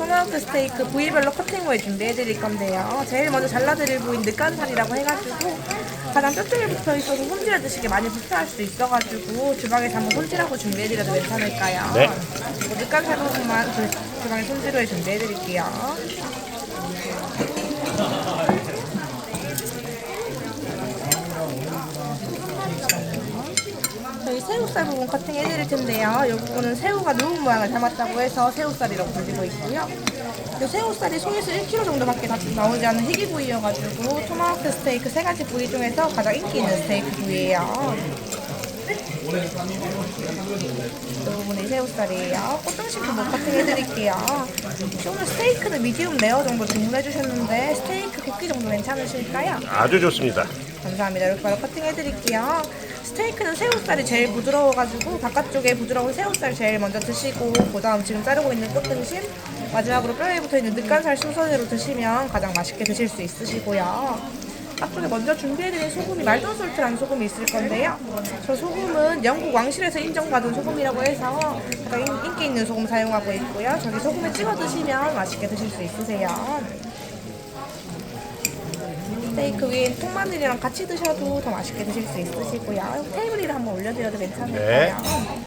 토마호크 스테이크 부위별로 커팅을 준비해 드릴 건데요. 제일 먼저 잘라드릴 부위는 늑간살이라고 해가지고 가장 뼈쪽에 붙어 있어서 손질해 드시기 많이 불편할 수도 있어가지고 주방에서 한번 손질하고 준비해 드려도 괜찮을까요? 네. 뭐 늑간살 부분만 주- 주방에 손질을 준비해 드릴게요. 저희 새우살 부분 커팅 해드릴 텐데요. 이 부분은 새우가 누운 모양을 닮았다고 해서 새우살이라고 불리고 있고요. 이 새우살이 소에서 1kg 정도밖에 다 나오지 않는 희귀 부위여가지고 토마호크 스테이크 세 가지 부위 중에서 가장 인기 있는 스테이크 부위예요. 이 부분이 새우살이에요. 꽃등심 부분 커팅 해드릴게요. 오늘 스테이크는 미디움 레어 정도 주문해 주셨는데 스테이크 굽기 정도 괜찮으실까요? 아주 좋습니다. 감사합니다. 이렇게 바로 커팅해 드릴게요. 스테이크는 새우살이 제일 부드러워가지고 바깥쪽에 부드러운 새우살 제일 먼저 드시고 그 다음 지금 자르고 있는 꽃등심 마지막으로 뼈에 붙어있는 늑간살 순서대로 드시면 가장 맛있게 드실 수 있으시고요. 앞쪽에 먼저 준비해드린 소금이 말돈 솔트라는 소금이 있을 건데요. 저 소금은 영국 왕실에서 인정받은 소금이라고 해서 가장 인기 있는 소금 사용하고 있고요. 저기 소금에 찍어 드시면 맛있게 드실 수 있으세요. 스테이크 위에 통마늘이랑 같이 드셔도 더 맛있게 드실 수 있으시고요. 테이블 위에 한번 올려드려도 괜찮을까요?